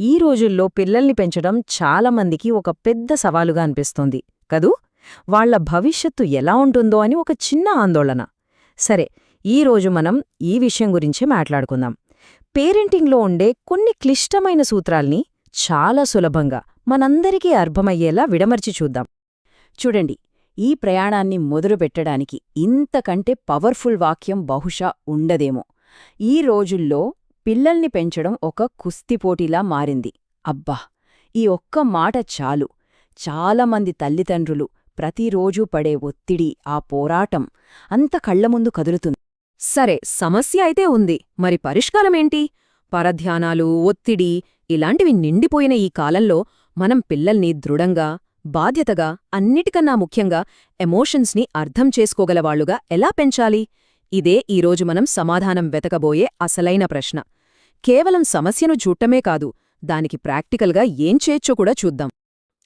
ఈ రోజుల్లో పిల్లల్ని పెంచడం చాలామందికి ఒక పెద్ద సవాలుగా అనిపిస్తోంది కదూ? వాళ్ళ భవిష్యత్తు ఎలా ఉంటుందో అని ఒక చిన్న ఆందోళన. సరే ఈరోజు మనం ఈ విషయం గురించే మాట్లాడుకుందాం. పేరెంటింగ్లో ఉండే కొన్ని క్లిష్టమైన సూత్రాల్ని చాలా సులభంగా మనందరికీ అర్థమయ్యేలా విడమర్చి చూద్దాం. చూడండి ఈ ప్రయాణాన్ని మొదలుపెట్టడానికి ఇంతకంటే పవర్ఫుల్ వాక్యం బహుశా ఉండదేమో. ఈ రోజుల్లో పిల్లల్ని పెంచడం ఒక కుస్తీపోటీలా మారింది. అబ్బా! ఈ ఒక్క మాట చాలు. చాలామంది తల్లిదండ్రులు ప్రతిరోజూ పడే ఒత్తిడి ఆ పోరాటం అంత కళ్ళముందు కదులుతుంది. సరే సమస్య అయితే ఉంది. మరి పరిష్కారమేంటి? పరధ్యానాలు ఒత్తిడి ఇలాంటివి నిండిపోయిన ఈ కాలంలో మనం పిల్లల్ని దృఢంగా బాధ్యతగా అన్నిటికన్నా ముఖ్యంగా ఎమోషన్స్ని అర్థం చేసుకోగలవాళ్ళుగా ఎలా పెంచాలి? ఇదే ఈరోజు మనం సమాధానం వెతకబోయే అసలైన ప్రశ్న. కేవలం సమస్యను చూడటమే కాదు దానికి ప్రాక్టికల్గా ఏం చేయొచ్చో కూడా చూద్దాం.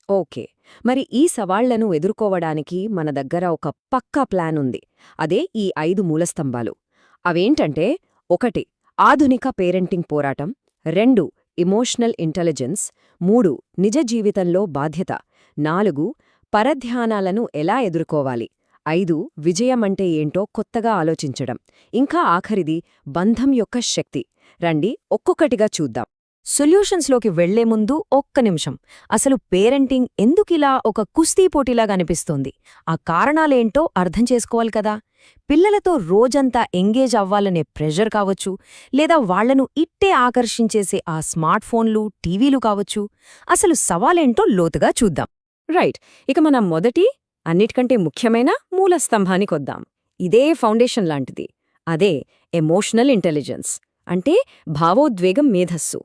ఓకే. మరి ఈ సవాళ్ళను ఎదుర్కోవడానికి మన దగ్గర ఒక పక్కా ప్లాన్ ఉంది. అదే ఈ ఐదు మూలస్తంభాలు. అవేంటంటే ఒకటి ఆధునిక పేరెంటింగ్ పోరాటం రెండు ఇమోషనల్ ఇంటెలిజెన్స్ మూడు నిజ జీవితంలో బాధ్యత నాలుగు పరధ్యానాలను ఎలా ఎదుర్కోవాలి ఐదు విజయమంటే ఏంటో కొత్తగా ఆలోచించడం. ఇంకా ఆఖరిది బంధం యొక్క శక్తి. రండి ఒక్కొక్కటిగా చూద్దాం. సొల్యూషన్స్లోకి వెళ్ళే ముందు ఒక్క నిమిషం. అసలు పేరెంటింగ్ ఎందుకిలా ఒక కుస్తీ పోటీలాగా అనిపిస్తోంది? ఆ కారణాలేంటో అర్థం చేసుకోవాలి కదా. పిల్లలతో రోజంతా ఎంగేజ్ అవ్వాలనే ప్రెషర్ కావచ్చు లేదా వాళ్ళను ఇట్టే ఆకర్షించేసే ఆ స్మార్ట్ ఫోన్లు టీవీలు కావచ్చు. అసలు సవాలేంటో లోతుగా చూద్దాం. రైట్ ఇక మనం మొదటి అన్నిటికంటే ముఖ్యమైన మూలస్తంభానికొద్దాం ఇదే ఫౌండేషన్ లాంటిది. అదే ఎమోషనల్ ఇంటెలిజెన్స్ అంటే భావోద్వేగం మేధస్సు.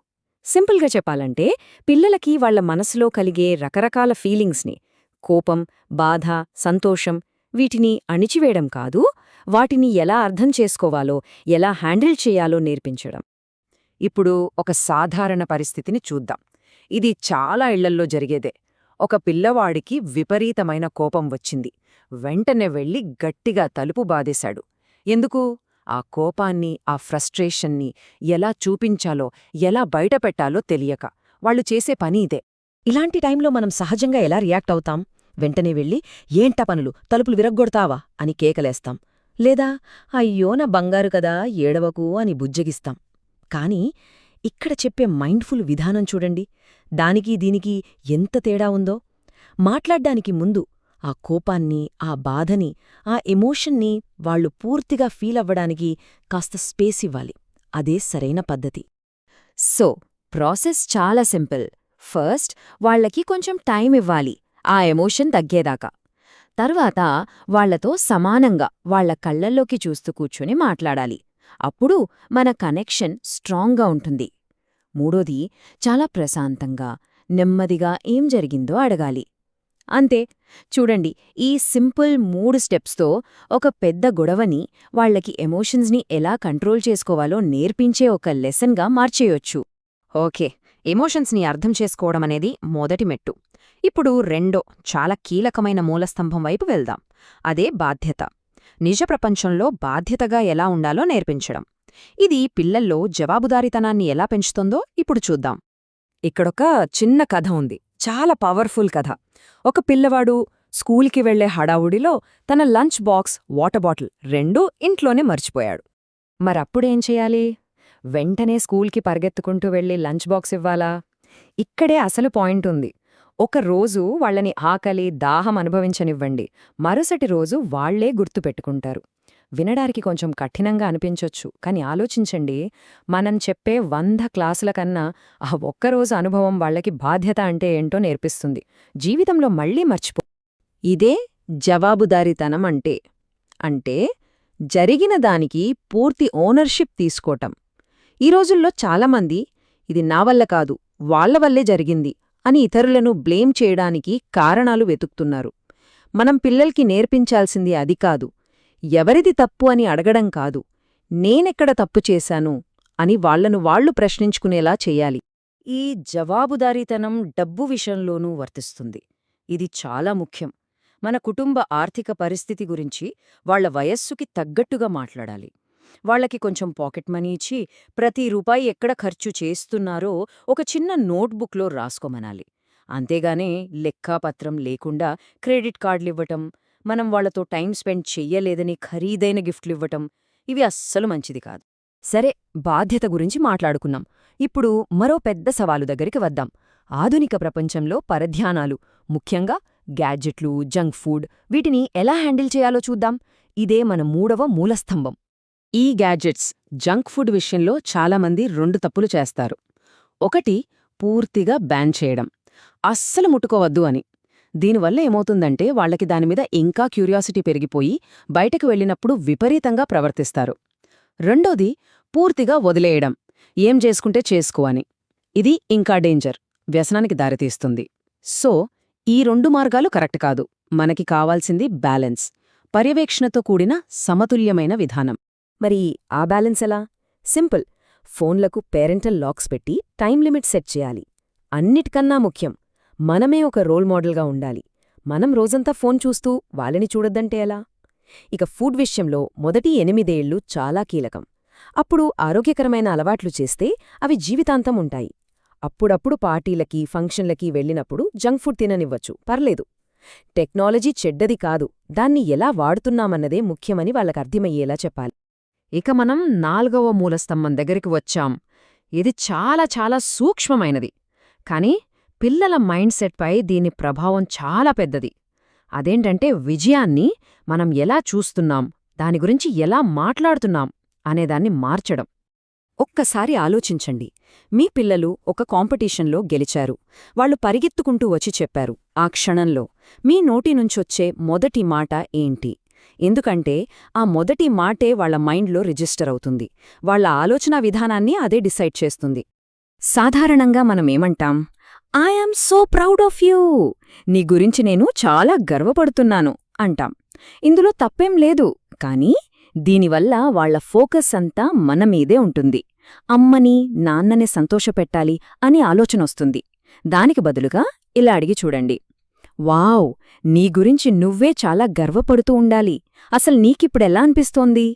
సింపుల్గా చెప్పాలంటే పిల్లలకి వాళ్ళ మనసులో కలిగే రకరకాల ఫీలింగ్స్ని కోపం బాధ సంతోషం వీటిని అణిచివేయడం కాదు వాటిని ఎలా అర్థం చేసుకోవాలో ఎలా హ్యాండిల్ చేయాలో నేర్పించడం. ఇప్పుడు ఒక సాధారణ పరిస్థితిని చూద్దాం. ఇది చాలా ఇళ్ళల్లో జరిగేదే. ఒక పిల్లవాడికి విపరీతమైన కోపం వచ్చింది. వెంటనే వెళ్ళి గట్టిగా తలుపు బాధేశాడు ఎందుకు? ఆ కోపాన్ని ఆ ఫ్రస్ట్రేషన్ని ఎలా చూపించాలో ఎలా బయటపెట్టాలో తెలియక. వాళ్ళు చేసే పని ఇదే. ఇలాంటి టైంలో మనం సహజంగా ఎలా రియాక్ట్ అవుతాం? వెంటనే వెళ్ళి ఏంట పనులు? తలుపులు విరగ్గొడతావా? అని కేకలేస్తాం. లేదా అయ్యో నా బంగారు కదా ఏడవకు అని బుజ్జగిస్తాం. కాని ఇక్కడ చెప్పే మైండ్ఫుల్ విధానం చూడండి. దానికి దీనికి ఎంత తేడా ఉందో. మాట్లాడ్డానికి ముందు ఆ కోపాన్ని ఆ బాధని ఆ ఎమోషన్ని వాళ్ళు పూర్తిగా ఫీల్ అవ్వడానికి కాస్త స్పేస్ ఇవ్వాలి. అదే సరైన పద్ధతి. సో ప్రాసెస్ చాలా సింపుల్. ఫస్ట్ వాళ్ళకి కొంచెం టైం ఇవ్వాలి. ఆ ఎమోషన్ తగ్గేదాకా. తర్వాత వాళ్ళతో సమానంగా వాళ్ళ కళ్ళల్లోకి చూస్తూ కూర్చొని మాట్లాడాలి. అప్పుడు మన కనెక్షన్ స్ట్రాంగ్గా ఉంటుంది. మూడోది చాలా ప్రశాంతంగా నెమ్మదిగా ఏం జరిగిందో అడగాలి. అంతే చూడండి ఈ సింపుల్ మూడు స్టెప్స్తో ఒక పెద్ద గొడవని వాళ్ళకి ఎమోషన్స్ని ఎలా కంట్రోల్ చేసుకోవాలో నేర్పించే ఒక లెసన్గా మార్చేయొచ్చు. ఓకే ఎమోషన్స్ని అర్థం చేసుకోవడం అనేది మొదటి మెట్టు. ఇప్పుడు రెండో చాలా కీలకమైన మూలస్తంభం వైపు వెళ్దాం. అదే బాధ్యత. నిజ ప్రపంచంలో బాధ్యతగా ఎలా ఉండాలో నేర్పించడం. ఇది పిల్లల్లో జవాబుదారీతనాన్ని ఎలా పెంచుతుందో ఇప్పుడు చూద్దాం. ఇక్కడొక చిన్న కథ ఉంది. చాలా పవర్ఫుల్ కథ. ఒక పిల్లవాడు స్కూల్కి వెళ్ళే హడావుడిలో తన లంచ్ బాక్స్ వాటర్ బాటిల్ రెండూ ఇంట్లోనే మర్చిపోయాడు. మరప్పుడేం చెయ్యాలి వెంటనే స్కూల్కి పరిగెత్తుకుంటూ వెళ్ళి లంచ్ బాక్స్ ఇవ్వాలా? ఇక్కడే అసలు పాయింట్ ఉంది. ఒక రోజు వాళ్ళని ఆకలి దాహం అనుభవించనివ్వండి. మరుసటి రోజు వాళ్ళే గుర్తుపెట్టుకుంటారు వినడానికి కొంచెం కఠినంగా అనిపించొచ్చు కాని ఆలోచించండి మనం చెప్పే వంద క్లాసుల కన్నా ఆ ఒక్కరోజు అనుభవం వాళ్ళకి బాధ్యత అంటే ఏంటో నేర్పిస్తుంది. జీవితంలో మళ్ళీ మర్చిపో ఇదే జవాబుదారీతనం అంటే. అంటే జరిగిన దానికి పూర్తి ఓనర్షిప్ తీసుకోటం. ఈ రోజుల్లో చాలామంది ఇది నా వల్ల కాదు వాళ్ళ వల్లే జరిగింది అని ఇతరులను బ్లేమ్ చేయడానికి కారణాలు వెతుకుతున్నారు. మనం పిల్లల్కి నేర్పించాల్సింది అది కాదు. ఎవరిది తప్పు అని అడగడం కాదు. నేనెక్కడ తప్పు చేశాను? అని వాళ్ళను వాళ్ళు ప్రశ్నించుకునేలా చెయ్యాలి ఈ జవాబుదారీతనం డబ్బు విషయంలోనూ వర్తిస్తుంది. ఇది చాలా ముఖ్యం. మన కుటుంబ ఆర్థిక పరిస్థితి గురించి వాళ్ళ వయస్సుకి తగ్గట్టుగా మాట్లాడాలి. వాళ్ళకి కొంచెం పాకెట్ మనీ ఇచ్చి ప్రతి రూపాయి ఎక్కడ ఖర్చు చేస్తున్నారో ఒక చిన్న నోట్బుక్లో రాసుకోమనాలి. అంతేగానే లెక్కాపత్రం లేకుండా క్రెడిట్ కార్డులివ్వటం మనం వాళ్ళతో టైం స్పెండ్ చెయ్యలేదని ఖరీదైన గిఫ్ట్లివ్వటం ఇవి అస్సలు మంచిది కాదు. సరే బాధ్యత గురించి మాట్లాడుకున్నాం. ఇప్పుడు మరో పెద్ద సవాలు దగ్గరికి వద్దాం. ఆధునిక ప్రపంచంలో పరధ్యానాలు ముఖ్యంగా గ్యాడ్జెట్లు జంక్ ఫుడ్ వీటిని ఎలా హ్యాండిల్ చేయాలో చూద్దాం. ఇదే మన మూడవ మూలస్తంభం. ఈ గ్యాడ్జెట్స్ జంక్ ఫుడ్ విషయంలో చాలామంది రెండు తప్పులు చేస్తారు. ఒకటి పూర్తిగా బ్యాన్ చేయడం. అస్సలు ముట్టుకోవద్దు అని. దీనివల్ల ఏమవుతుందంటే వాళ్ళకి దానిమీద ఇంకా క్యూరియాసిటీ పెరిగిపోయి బయటకు వెళ్ళినప్పుడు విపరీతంగా ప్రవర్తిస్తారు. రెండోది పూర్తిగా వదిలేయడం. ఏం చేసుకుంటే చేసుకో అని. ఇది ఇంకా డేంజర్. వ్యసనానికి దారితీస్తుంది. సో ఈ రెండు మార్గాలు కరెక్ట్ కాదు. మనకి కావాల్సింది బ్యాలెన్స్. పర్యవేక్షణతో కూడిన సమతుల్యమైన విధానం. మరి ఆ బ్యాలెన్స్ ఎలా? సింపుల్. ఫోన్లకు పేరెంటల్ లాక్స్ పెట్టి టైం లిమిట్ సెట్ చేయాలి. అన్నిటికన్నా ముఖ్యం మనమే ఒక రోల్ మోడల్గా ఉండాలి. మనం రోజంతా ఫోన్ చూస్తూ వాళ్ళని చూడొద్దంటే ఎలా? ఇక ఫుడ్ విషయంలో మొదటి ఎనిమిదేళ్ళు చాలా కీలకం. అప్పుడు ఆరోగ్యకరమైన అలవాట్లు చేస్తే అవి జీవితాంతం ఉంటాయి. అప్పుడప్పుడు పార్టీలకి ఫంక్షన్లకి వెళ్ళినప్పుడు జంక్ ఫుడ్ తిననివ్వచ్చు. పర్లేదు. టెక్నాలజీ చెడ్డది కాదు. దాన్ని ఎలా వాడుతున్నామన్నదే ముఖ్యమని వాళ్ళకర్థమయ్యేలా చెప్పాలి. ఇక మనం నాల్గవ మూలస్తంభం దగ్గరికి వచ్చాం. ఇది చాలా చాలా సూక్ష్మమైనది. కాని పిల్లల మైండ్ సెట్పై దీని ప్రభావం చాలా పెద్దది. అదేంటంటే విజయాన్ని మనం ఎలా చూస్తున్నాం దాని గురించి ఎలా మాట్లాడుతున్నాం అనేదాన్ని మార్చడం. ఒక్కసారి ఆలోచించండి. మీ పిల్లలు ఒక కాంపిటీషన్లో గెలిచారు. వాళ్ళు పరిగెత్తుకుంటూ వచ్చి చెప్పారు ఆ క్షణంలో మీ నోటి నుంచొచ్చే మొదటి మాట ఏంటి? ఎందుకంటే ఆ మొదటి మాటే వాళ్ళ మైండ్లో రిజిస్టర్ అవుతుంది. వాళ్ళ ఆలోచనా విధానాన్ని అదే డిసైడ్ చేస్తుంది. సాధారణంగా మనమేమంటాం I am so proud of you నీ గురించి నేను చాలా గర్వపడుతున్నాను అంటాం. ఇందులో తప్పేం లేదు కానీ దీనివల్ల వాళ్ళ ఫోకస్ అంతా మనమీదే ఉంటుంది. అమ్మని నాన్నని సంతోషపెట్టాలి అని ఆలోచనొస్తుంది. దానికి బదులుగా ఇలా అడిగి చూడండి. వావ్ నీ గురించి నువ్వే చాలా గర్వపడుతూ ఉండాలి. అసలు నీకిప్పుడెలా అనిపిస్తోంది?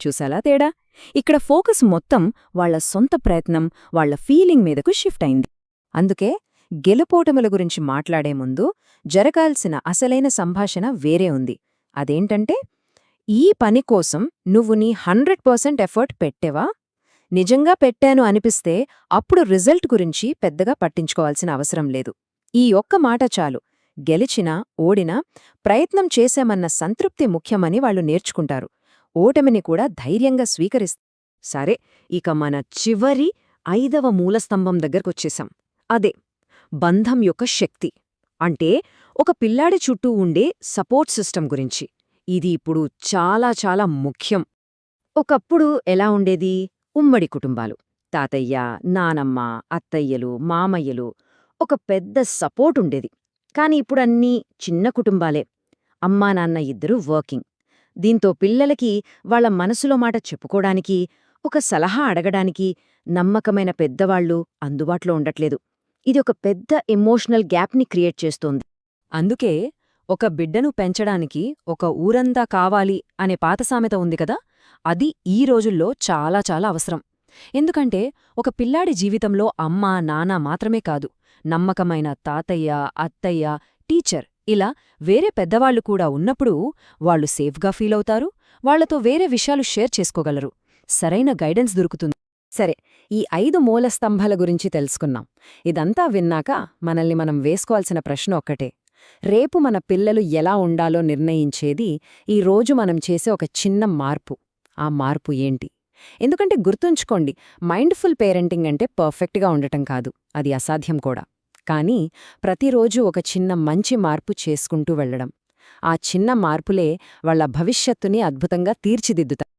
చూసాలా తేడా? ఇక్కడ ఫోకస్ మొత్తం వాళ్ళ సొంత ప్రయత్నం వాళ్ళ ఫీలింగ్ మీదకు షిఫ్ట్ అయింది. అందుకే గెలుపోటముల గురించి మాట్లాడే ముందు జరగాల్సిన అసలైన సంభాషణ వేరే ఉంది. అదేంటంటే ఈ పని కోసం నువ్వు నీ హండ్రెడ్ పర్సెంట్ ఎఫర్ట్ పెట్టేవా? నిజంగా పెట్టాను అనిపిస్తే అప్పుడు రిజల్ట్ గురించి పెద్దగా పట్టించుకోవాల్సిన అవసరం లేదు. ఈ ఒక్క మాట చాలు. గెలిచినా ఓడినా ప్రయత్నం చేశామన్న సంతృప్తి ముఖ్యమని వాళ్ళు నేర్చుకుంటారు. ఓటమిని కూడా ధైర్యంగా స్వీకరిస్తారు సరే ఇక మన చివరి ఐదవ మూలస్తంభం దగ్గరకొచ్చేశాం. అదే బంధం యొక్క శక్తి. అంటే ఒక పిల్లాడి చుట్టూ ఉండే సపోర్ట్ సిస్టమ్ గురించి. ఇది ఇప్పుడు చాలా చాలా ముఖ్యం. ఒకప్పుడు ఎలా ఉండేది? ఉమ్మడి కుటుంబాలు. తాతయ్య నానమ్మ అత్తయ్యలు మామయ్యలు ఒక పెద్ద సపోర్ట్ ఉండేది. కాని ఇప్పుడన్నీ చిన్న కుటుంబాలే. అమ్మా నాన్న ఇద్దరూ వర్కింగ్. దీంతో పిల్లలకి వాళ్ళ మనసులో మాట చెప్పుకోడానికి ఒక సలహా అడగడానికి నమ్మకమైన పెద్దవాళ్ళు అందుబాటులో ఉండట్లేదు. ఇది ఒక పెద్ద ఎమోషనల్ గ్యాప్ని క్రియేట్ చేస్తోంది. అందుకే ఒక బిడ్డను పెంచడానికి ఒక ఊరంతా కావాలి అనే పాత సామెత ఉంది కదా? అది ఈ రోజుల్లో చాలా చాలా అవసరం. ఎందుకంటే ఒక పిల్లాడి జీవితంలో అమ్మ నాన్న మాత్రమే కాదు. నమ్మకమైన తాతయ్య అత్తయ్య టీచర్ ఇలా వేరే పెద్దవాళ్ళు కూడా ఉన్నప్పుడు వాళ్ళు సేఫ్గా ఫీలవుతారు వాళ్ళతో వేరే విషయాలు షేర్ చేసుకోగలరు. సరైన గైడెన్స్ దొరుకుతుంది. సరే ఈ ఐదు మూల స్తంభాల గురించి తెలుసుకున్నాం ఇదంతా విన్నాక మనల్ని మనం వేసుకోవాల్సిన ప్రశ్న ఒక్కటే. రేపు మన పిల్లలు ఎలా ఉండాలో నిర్ణయించేది ఈ రోజు మనం చేసే ఒక చిన్న మార్పు. ఆ మార్పు ఏంటి? ఎందుకంటే గుర్తుంచుకోండి మైండ్ఫుల్ పేరెంటింగ్ అంటే పర్ఫెక్ట్గా ఉండటం కాదు అది అసాధ్యం కూడా. కానీ ప్రతిరోజు ఒక చిన్న మంచి మార్పు చేసుకుంటూ వెళ్ళడం ఆ చిన్న మార్పులే వాళ్ళ భవిష్యత్తుని అద్భుతంగా తీర్చిదిద్దుతాయి.